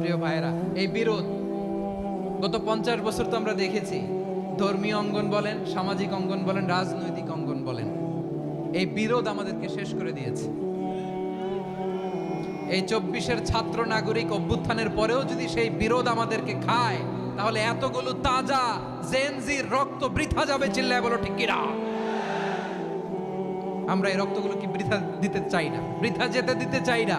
প্রিয় ভাইরা এই বিরোধ গত পঞ্চাশ বছর তো আমরা দেখেছি। ধর্মীয় অঙ্গন বলেন, সামাজিক অঙ্গন বলেন, রাজনৈতিক অঙ্গন বলেন। এই বিরোধ আমাদেরকে শেষ করে দিয়েছে। এই চব্বিশের ছাত্র নাগরিক অভ্যুত্থানের পরেও যদি সেই বিরোধ আমাদেরকে খায়, তাহলে এতগুলো তাজা জেনজির রক্ত বৃথা যাবে চিল্লায় বলো, ঠিক কিনা? আমরা এই রক্তগুলো কি বৃথা দিতে চাই না? বৃথা যেতে দিতে চাই না।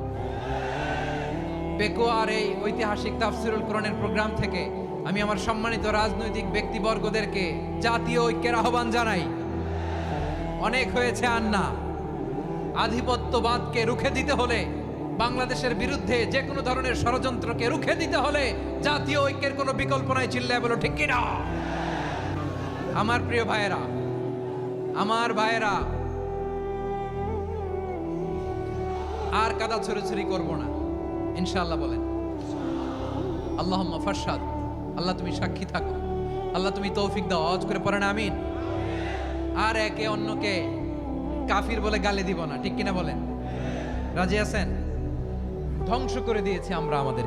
পেকোয়ার এই ঐতিহাসিক তাফসিরুল কোরআনের প্রোগ্রাম থেকে আমি আমার সম্মানিত রাজনৈতিক ব্যক্তিবর্গদেরকে জাতীয় ঐক্যের আহ্বান জানাই। অনেক হয়েছে আন্না। আধিপত্যবাদকে রুখে দিতে হলে, বাংলাদেশের বিরুদ্ধে যে কোনো ধরনের ষড়যন্ত্রকে রুখে দিতে হলে জাতীয় ঐক্যের কোনো বিকল্প নাই চিল্লায় বলো, ঠিক কিনা? আমার প্রিয় ভাইয়েরা, আমার ভাইয়েরা, আর কাদা ছড়াছড়ি করব না। ইনশাআল্লাহ বলেন। আল্লাহ ফারসাদ আল্লাহ তুমি সাক্ষী থাকো। আল্লাহ তুমি তৌফিক দাও। অজ করে পড়েন, আমিন। আর একে অন্যকে কাফির বলে গালে দিব না, ঠিক কিনা বলেন? রাজি আছেন? ধ্বংস করে দিয়েছি আমরা আমাদের